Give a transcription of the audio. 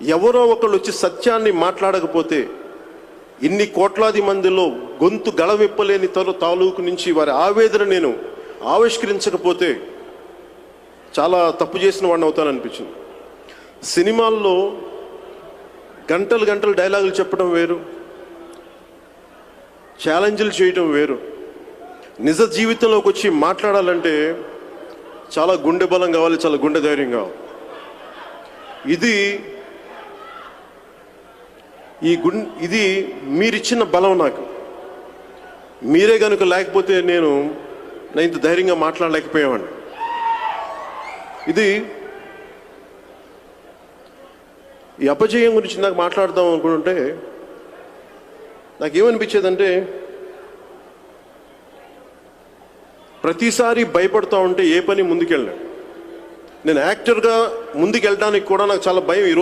ఎవరో ఒకళ్ళు వచ్చి సత్యాన్ని మాట్లాడకపోతే ఇన్ని కోట్లాది మందిలో గొంతు గళవిప్పలేని తను తాలూకు నుంచి వారి ఆవేదన నేను ఆవిష్కరించకపోతే చాలా తప్పు చేసిన వాడిని అవుతాననిపించింది సినిమాల్లో గంటలు గంటలు డైలాగులు చెప్పడం వేరు ఛాలెంజ్లు చేయడం వేరు. నిజ జీవితంలోకి వచ్చి మాట్లాడాలంటే చాలా గుండె బలం కావాలి చాలా గుండె ధైర్యం కావాలి. ఇది ఈ గుం ఇది మీరిచ్చిన బలం నాకు. మీరే కనుక లేకపోతే నేను నేను ఇంత ధైర్యంగా మాట్లాడలేకపోయేవాడిని. ఇది ఈ అపజయం గురించి నాకు మాట్లాడదాం అనుకుంటుంటే నాకేమనిపించేదంటే ప్రతిసారి భయపడుతూ ఉంటే ఏ పని ముందుకెళ్ళాను. నేను యాక్టర్గా ముందుకెళ్ళడానికి కూడా నాకు చాలా భయం ఈరోజు